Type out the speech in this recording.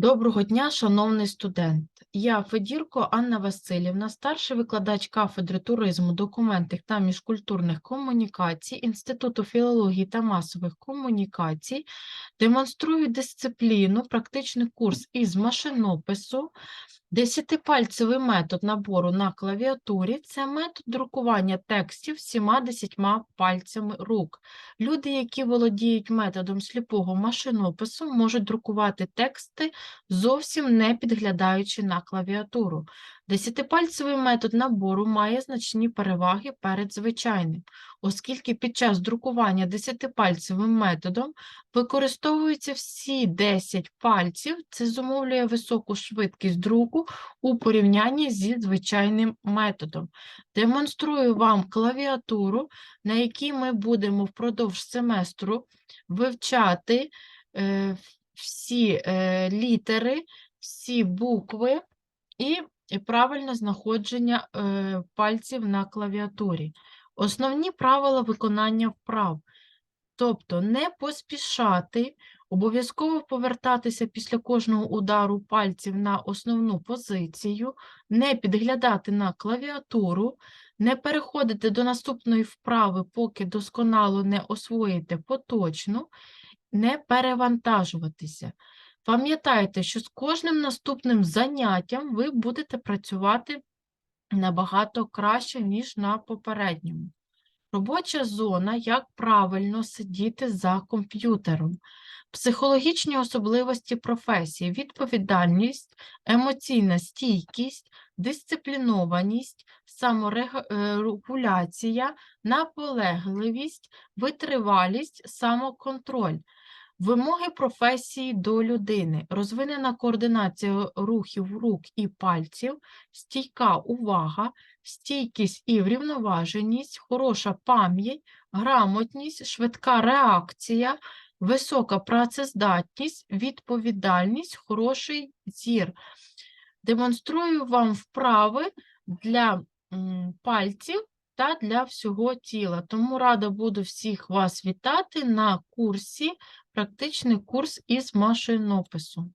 Доброго дня, шановний студент. Я Федірко Анна Васильівна, старший викладач кафедри туризму, документних та міжкультурних комунікацій Інституту філології та масових комунікацій. Демонструю дисципліну, практичний курс із машинопису. Десятипальцевий метод набору на клавіатурі це метод друкування текстів всіма десятьма пальцями рук. Люди, які володіють методом сліпого машинопису, можуть друкувати тексти зовсім не підглядаючи на клавіатуру. Десятипальцевий метод набору має значні переваги перед звичайним, оскільки під час друкування десятипальцевим методом використовуються всі 10 пальців, це зумовлює високу швидкість друку у порівнянні зі звичайним методом. Демонструю вам клавіатуру, на якій ми будемо впродовж семестру вивчати е, всі е, літери, всі букви і і правильне знаходження е, пальців на клавіатурі. Основні правила виконання вправ. Тобто не поспішати, обов'язково повертатися після кожного удару пальців на основну позицію, не підглядати на клавіатуру, не переходити до наступної вправи, поки досконало не освоїте поточну, не перевантажуватися. Пам'ятайте, що з кожним наступним заняттям ви будете працювати набагато краще, ніж на попередньому. Робоча зона, як правильно сидіти за комп'ютером. Психологічні особливості професії, відповідальність, емоційна стійкість, дисциплінованість, саморегуляція, наполегливість, витривалість, самоконтроль. Вимоги професії до людини, розвинена координація рухів рук і пальців, стійка увага, стійкість і врівноваженість, хороша пам'ять, грамотність, швидка реакція, висока працездатність, відповідальність, хороший зір. Демонструю вам вправи для пальців та для всього тіла. Тому рада буду всіх вас вітати на курсі, практичний курс із машинопису.